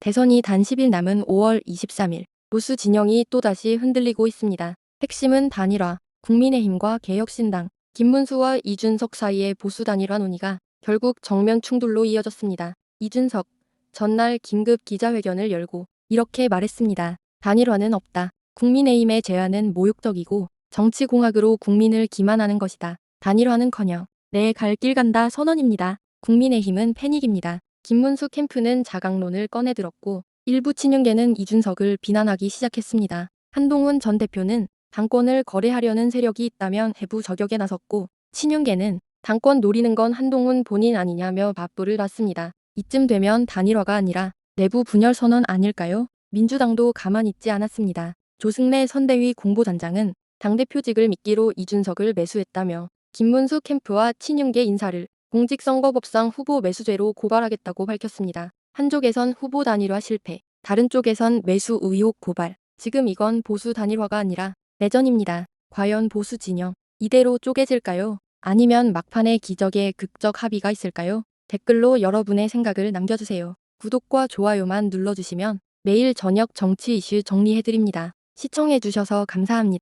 대선이 단 10일 남은 5월 23일 보수 진영이 또다시 흔들리고 있습니다. 핵심은 단일화, 국민의힘과 개혁신당, 김문수와 이준석 사이의 보수 단일화 논의가 결국 정면 충돌로 이어졌습니다. 이준석, 전날 긴급 기자회견을 열고 이렇게 말했습니다. 단일화는 없다. 국민의힘의 제안은 모욕적이고 정치공학으로 국민을 기만하는 것이다. 단일화는커녕 내 갈 길 간다 선언입니다. 국민의힘은 패닉입니다. 김문수 캠프는 자강론을 꺼내들었고 일부 친윤계는 이준석을 비난하기 시작했습니다. 한동훈 전 대표는 당권을 거래하려는 세력이 있다면 해부 저격에 나섰고 친윤계는 당권 노리는 건 한동훈 본인 아니냐며 맞불을 놨습니다. 이쯤 되면 단일화가 아니라 내부 분열 선언 아닐까요? 민주당도 가만히 있지 않았습니다. 조승래 선대위 공보단장은 당대표직을 미끼로 이준석을 매수했다며 김문수 캠프와 친윤계 인사를 공직선거법상 후보 매수죄로 고발하겠다고 밝혔습니다. 한쪽에선 후보 단일화 실패, 다른 쪽에선 매수 의혹 고발. 지금 이건 보수 단일화가 아니라 내전입니다. 과연 보수 진영 이대로 쪼개질까요? 아니면 막판에 기적의 극적 합의가 있을까요? 댓글로 여러분의 생각을 남겨주세요. 구독과 좋아요만 눌러주시면 매일 저녁 정치 이슈 정리해드립니다. 시청해주셔서 감사합니다.